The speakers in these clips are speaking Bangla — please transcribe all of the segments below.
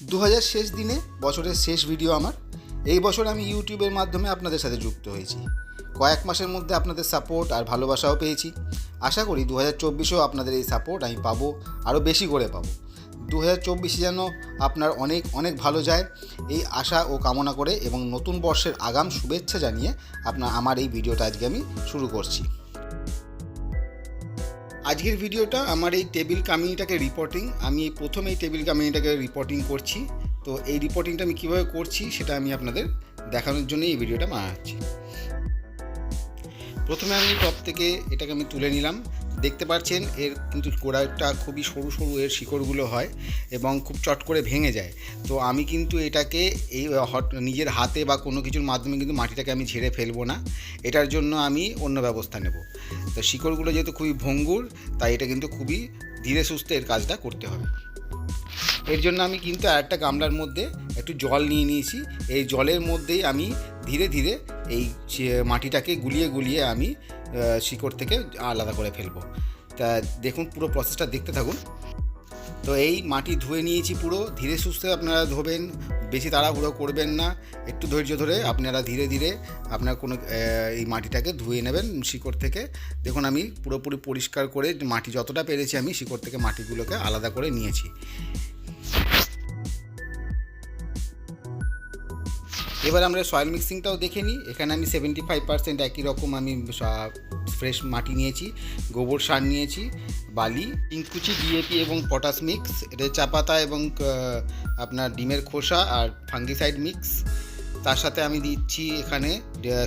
দু হাজার শেষ দিনে বছরের শেষ ভিডিও আমার। এই বছর আমি ইউটিউবের মাধ্যমে আপনাদের সাথে যুক্ত হয়েছি। কয়েক মাসের মধ্যে আপনাদের সাপোর্ট আর ভালোবাসাও পেয়েছি। আশা করি দু হাজার চব্বিশেও আপনাদের এই সাপোর্ট আমি পাবো, আরও বেশি করে পাবো। দু হাজার চব্বিশে যেন আপনার অনেক অনেক ভালো যায়, এই আশা ও কামনা করে এবং নতুন বর্ষের আগাম শুভেচ্ছা জানিয়ে আপনার, আমার এই ভিডিওটা আজকে আমি শুরু করছি। আজকের ভিডিওটা আমার এই টেবিল কামিনিটাকে রিপোর্টিং আমি প্রথম এই টেবিল কামিনিটাকে রিপোর্টিং করছি। তো এই রিপোর্টিংটা আমি কীভাবে করছি সেটা আমি আপনাদের দেখানোর জন্য এই ভিডিওটা বানাচ্ছি। প্রথমে আমি টপ থেকে এটাকে আমি তুলে নিলাম। দেখতে পাচ্ছেন এর কিন্তু গোড়াটা খুবই সরু সরু এর শিকড়গুলো হয় এবং খুব চট করে ভেঙে যায়। তো আমি কিন্তু এটাকে এই হট- নিজের হাতে বা কোনো কিছুর মাধ্যমে কিন্তু মাটিটাকে আমি ঝেড়ে ফেলব না। এটার জন্য আমি অন্য ব্যবস্থা নেব। তো শিকড়গুলো যেহেতু খুবই ভঙ্গুর, তাই এটা কিন্তু খুবই ধীরে সুস্থে এর কাজটা করতে হবে। এর জন্য আমি কিন্তু আর একটা গামলার মধ্যে একটু জল নিয়ে নিয়েছি। এই জলের মধ্যেই আমি ধীরে ধীরে এই মাটিটাকে গুলিয়ে গুলিয়ে আমি শিকড় থেকে আলাদা করে ফেলব। তা দেখুন পুরো প্রসেসটা দেখতে থাকুন। তো এই মাটি ধুয়ে নিয়েছি পুরো, ধীরে সুস্থে আপনারা ধোবেন, বেশি তাড়াহুড়ো করবেন না, একটু ধৈর্য ধরে আপনারা ধীরে ধীরে আপনার কোনো এই মাটিটাকে ধুয়ে নেবেন শিকড় থেকে। দেখুন আমি পুরোপুরি পরিষ্কার করে মাটি যতটা পেরেছি আমি শিকড় থেকে মাটিগুলোকে আলাদা করে নিয়েছি। এবার আমরা সয়েল মিক্সিংটাও দেখে নিই। এখানে আমি সেভেন্টি ফাইভ পার্সেন্ট একই রকম আমি ফ্রেশ মাটি নিয়েছি, গোবর সার নিয়েছি, বালি ইঙ্কুচি ডিএপি এবং পটাশ মিক্স এটা চা পাতা এবং আপনার ডিমের খোসা আর ফাঙ্গিসাইড মিক্স তার সাথে আমি দিচ্ছি এখানে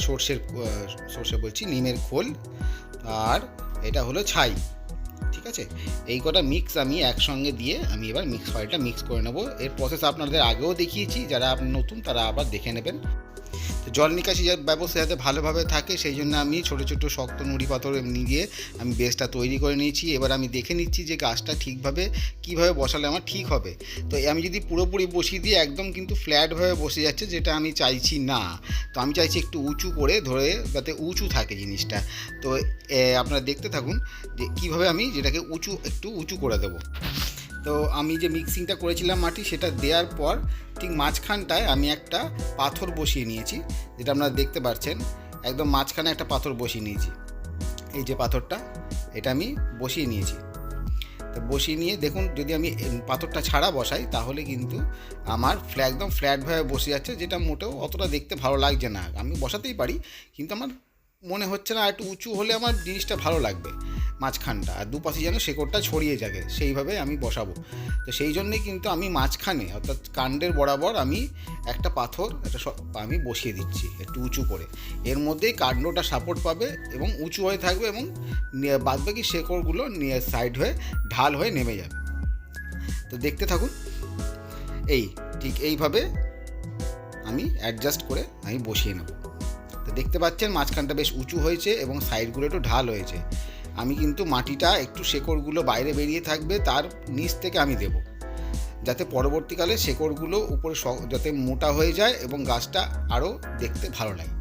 সর্ষের সর্ষে বলছি, নিমের খোল। আর এটা হলো ছাই। আছে? এই কটা মিক্স আমি একসঙ্গে দিয়ে আমি এবার মিক্স ফাইলটা মিক্স করে নেব। এর প্রসেস আপনাদের আগেও দেখিয়েছি, যারা নতুন তারা আবার দেখে নেবেন। জল নিকাশি ব্যবস্থা যাতে ভালোভাবে থাকে, সেই জন্য আমি ছোটো ছোটো, শক্ত নুড়ি পাথর এমনি দিয়ে আমি বেসটা তৈরি করে নিয়েছি। এবার আমি দেখে নিচ্ছি যে গাছটা ঠিকভাবে কীভাবে বসালে আমার ঠিক হবে। তো আমি যদি পুরোপুরি বসিয়ে দিই, একদম কিন্তু ফ্ল্যাটভাবে বসে যাচ্ছে, যেটা আমি চাইছি না। তো আমি চাইছি একটু উঁচু করে ধরে যাতে উঁচু থাকে জিনিসটা। তো আপনারা দেখতে থাকুন যে কীভাবে আমি যেটাকে উঁচু, একটু উঁচু করে দেবো। তো আমি যে মিক্সিংটা করেছিলাম মাটি, সেটা দেওয়ার পর ঠিক মাঝখানটায় আমি একটা পাথর বসিয়ে নিয়েছি, যেটা আপনারা দেখতে পাচ্ছেন একদম মাঝখানে একটা পাথর বসিয়ে নিয়েছি। এই যে পাথরটা, এটা আমি বসিয়ে নিয়েছি। তো বসিয়ে নিয়ে দেখুন, যদি আমি পাথরটা ছাড়া বসাই, তাহলে কিন্তু আমার ফ্ল্যা একদম ফ্ল্যাটভাবে বসে যাচ্ছে, যেটা মোটেও অতটা দেখতে ভালো লাগছে না। আমি বসাতেই পারি, কিন্তু আমার মনে হচ্ছে না একটু উঁচু হলে আমার জিনিসটা ভালো লাগবে। মাঝখানটা, আর দুপাশে যেন শেকড়টা ছড়িয়ে যাবে, সেইভাবে আমি বসাবো। তো সেই জন্যেই কিন্তু আমি মাঝখানে, অর্থাৎ কাণ্ডের বরাবর আমি একটা পাথর, একটা আমি বসিয়ে দিচ্ছি, একটু উঁচু করে। এর মধ্যেই কাণ্ডটা সাপোর্ট পাবে এবং উঁচু হয়ে থাকবে এবং বাদবাকি শেকড়গুলো নিয়ে সাইড হয়ে ঢাল হয়ে নেমে যাবে। তো দেখতে থাকুন, এই, ঠিক এইভাবে আমি অ্যাডজাস্ট করে আমি বসিয়ে নেব। তো দেখতে পাচ্ছেন মাঝখানটা বেশ উঁচু হয়েছে এবং সাইডগুলো একটু ঢাল হয়েছে। আমি কিন্তু মাটিটা একটু শেকড়গুলো বাইরে বেরিয়ে থাকবে, তার নিচ থেকে আমি দেব। যাতে পরবর্তীকালে শেকড়গুলো উপরে যাতে মোটা হয়ে যায় এবং গাছটা আরও দেখতে ভালো লাগে।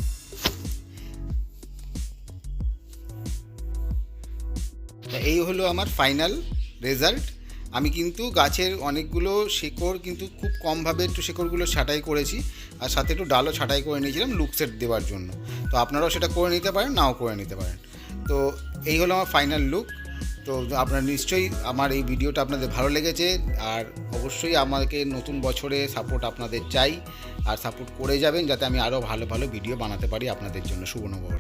এই হলো আমার ফাইনাল রেজাল্ট। আমি কিন্তু গাছের অনেকগুলো শেকড় কিন্তু খুব কমভাবে একটু শেকড়গুলো ছাঁটাই করেছি, আর সাথে একটু ডালও ছাঁটাই করে নিয়েছিলাম লুকসেট দেওয়ার জন্য। তো আপনারাও সেটা করে নিতে পারেন, নাও করে নিতে পারেন। তো এই হলো আমার ফাইনাল লুক তো আপনার নিশ্চয়ই আমার এই ভিডিওটা আপনাদের ভালো লেগেছে আর অবশ্যই আমাকে নতুন বছরে সাপোর্ট আপনাদের চাই আর সাপোর্ট করে যাবেন যাতে আমি আরও ভালো ভালো ভিডিও বানাতে পারি আপনাদের জন্য শুভ